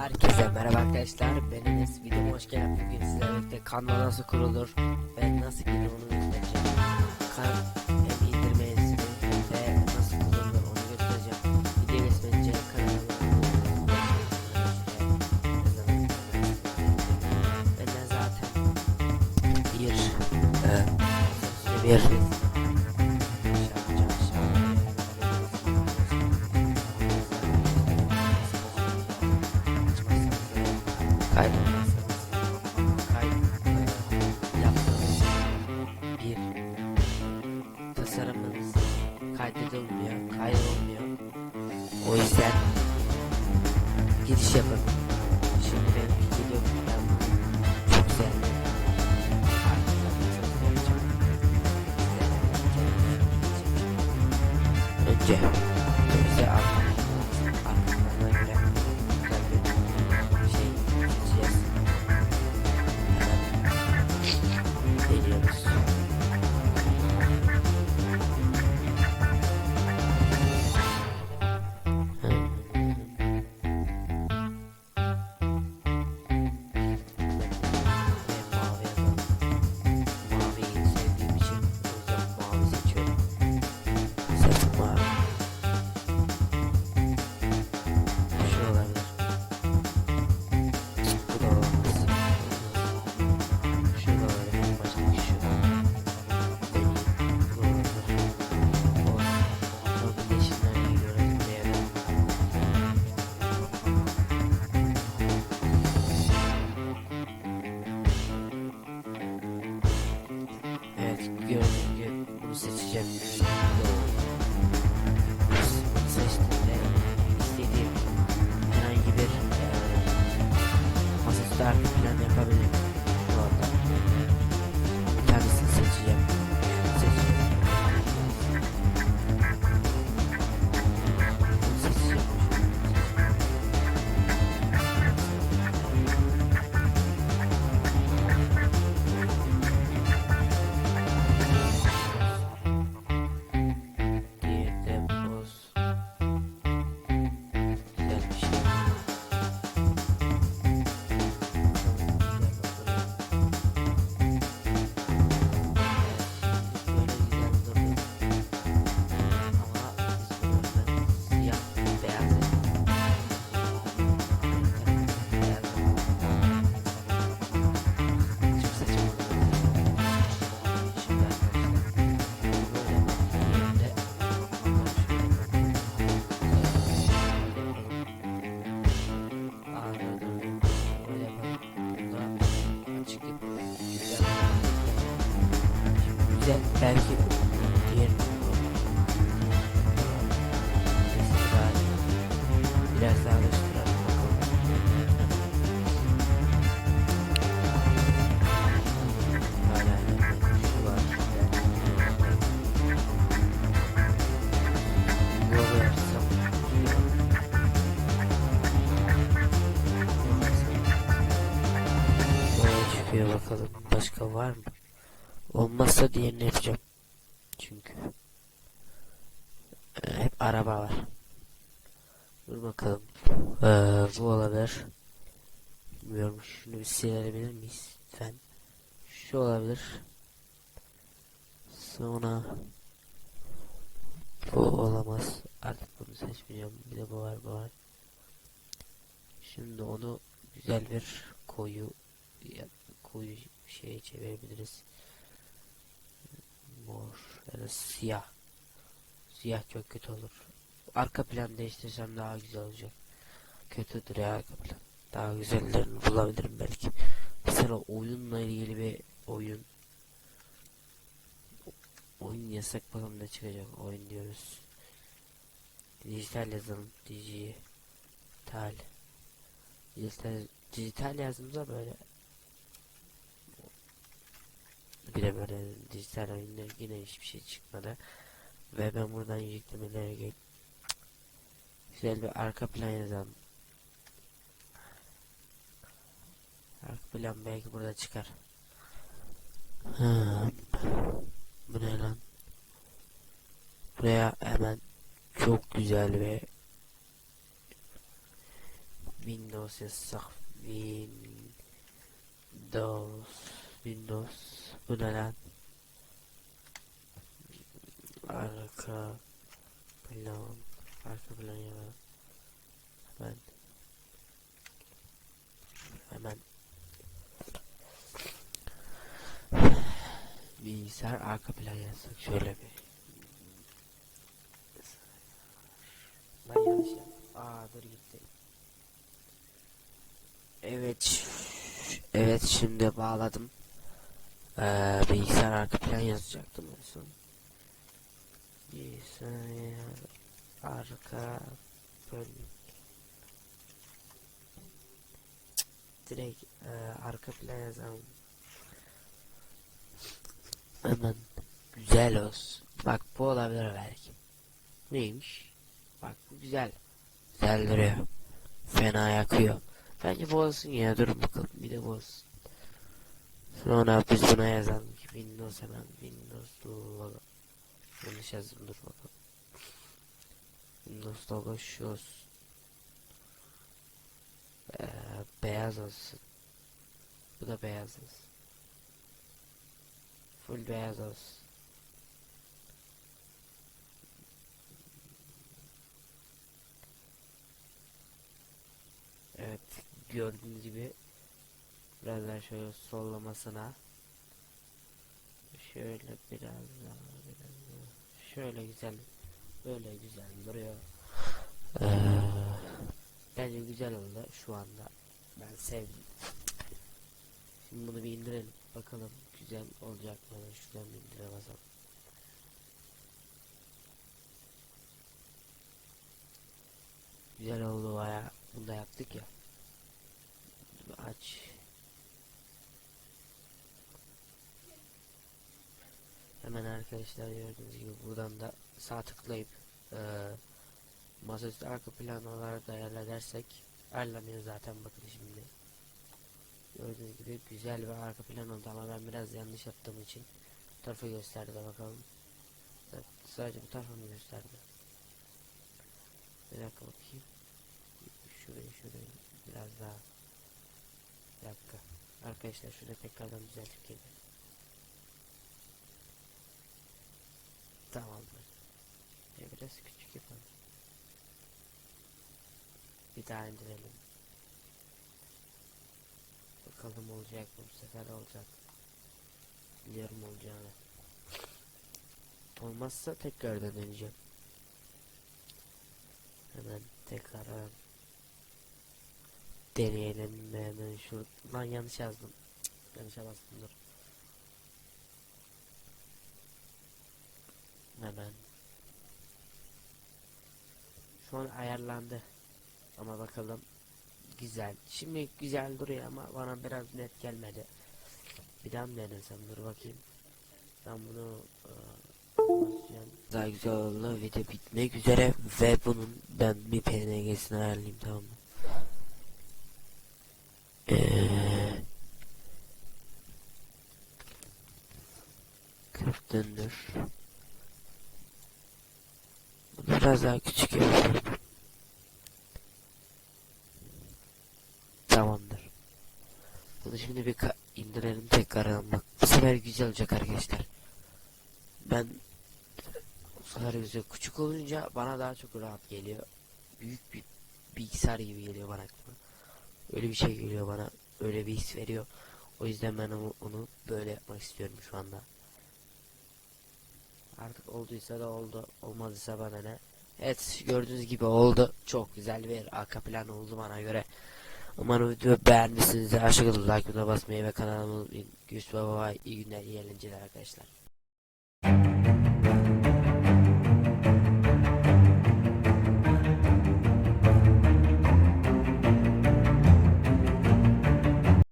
Herkese merhaba arkadaşlar. Ben Enes. Videoma hoş geldiniz. Bugün sizlerle birlikte kanal nasıl kurulur ve nasıl gidilir onu göstereceğim. Kan hem indirmeyesini ve nasıl kullanılır onu göstereceğim. Video geçmeyince kanalıma Benden zaten bir e, bir O yüzden giriş yapın. Şimdi benim video ben çok güzel. Önce Evet Güzel. Belki diğer Biraz daha alıştıralım bakalım. Hala. Şu var. Yolu yapsam. Böyle çıkıyor bakalım. Başka var mı? Olmazsa diğerini yapacağım. Çünkü e, hep araba var. Dur bakalım. Ee, bu olabilir. Bilmiyorum. Şunu bir silebilir miyiz? Lütfen. Şu olabilir. Sonra bu olamaz. Artık bunu seçmeyeceğim. Bir de bu var bu var. Şimdi onu güzel bir koyu koyu şeye çevirebiliriz. Mor ya da siyah. Siyah çok kötü olur. Arka plan değiştirsem daha güzel olacak. Kötüdür ya arka plan. Daha güzellerini bulabilirim belki. Mesela oyunla ilgili bir oyun. Oyun yasak bakalım çıkacak. Oyun diyoruz. Dijital yazalım. Dijital. Dijital, dijital yazdığımızda böyle bir böyle dijital oyunlar yine hiçbir şey çıkmadı. Ve ben buradan yüklemelere gel. Güzel bir arka plan yazalım. Arka plan belki burada çıkar. Bu ne lan? Buraya hemen çok güzel ve Windows yazsak Windows Windows bu ne lan? Arka plan arka plan ya hemen hemen bilgisayar arka plan yazsak şöyle bir ben yanlış yaptım. Aa dur gitti. Evet. Evet şimdi bağladım. Ee, bilgisayar arka plan yazacaktım en son. Bilgisayar arka plan. Direkt e, arka plan yazalım. Hemen güzel olsun. Bak bu olabilir belki. Neymiş? Bak bu güzel. Güzel duruyor. Fena yakıyor. Bence bu olsun ya. Durun bakalım. Bir de bu olsun. Sonra biz buna yazalım ki Windows hemen Windows logo. Yanlış yazdım dur bakalım. Windows logo şu. Ee, beyaz olsun. Bu da beyaz olsun. Full beyaz olsun. Evet gördüğünüz gibi biraz daha şöyle sollamasına. Şöyle biraz daha biraz daha. Şöyle güzel böyle güzel duruyor. Ee, bence güzel oldu şu anda. Ben sevdim. Şimdi bunu bir indirelim. Bakalım güzel olacak mı? Şuradan bir indire basalım. Güzel oldu baya bunu da yaptık ya. Aç Hemen arkadaşlar gördüğünüz gibi buradan da sağ tıklayıp e, masaüstü arka plan olarak ayarlarsak ayarlanıyor zaten bakın şimdi. Gördüğünüz gibi güzel bir arka plan oldu ama ben biraz yanlış yaptığım için bu tarafa gösterdi bakalım. Sadece bu tarafa mı gösterdi? Bir dakika bakayım. Şurayı şurayı biraz daha. Bir dakika. Arkadaşlar şurada tekrardan düzeltip geliyor. Tamamdır. E biraz küçük yapalım. Bir daha indirelim. Bakalım olacak mı bu sefer olacak. Biliyorum olacağını. Olmazsa tekrardan deneyeceğim. Hemen tekrar deneyelim hemen şu lan yanlış yazdım. Cık, yanlışa bastım dur. Hemen. Şu an ayarlandı. Ama bakalım. Güzel. Şimdi güzel duruyor ama bana biraz net gelmedi. Bir daha mı denesem dur bakayım. Ben bunu e. Daha güzel oldu. Video bitmek üzere ve bunun ben bir PNG'sini ayarlayayım tamam mı? Kırk döndür. Biraz daha küçük yapalım. Tamamdır. Bunu şimdi bir indirelim tekrardan bak. Bu sefer güzel olacak arkadaşlar. Ben bu sefer güzel. Küçük olunca bana daha çok rahat geliyor. Büyük bir bilgisayar gibi geliyor bana. Öyle bir şey geliyor bana. Öyle bir his veriyor. O yüzden ben onu, onu böyle yapmak istiyorum şu anda. Artık olduysa da oldu. Olmadıysa bana ne. Evet gördüğünüz gibi oldu. Çok güzel bir arka plan oldu bana göre. Umarım videoyu beğenmişsinizdir. Aşağıda like butonuna basmayı ve unutmayın. Görüşmek üzere. İyi günler, iyi eğlenceler arkadaşlar.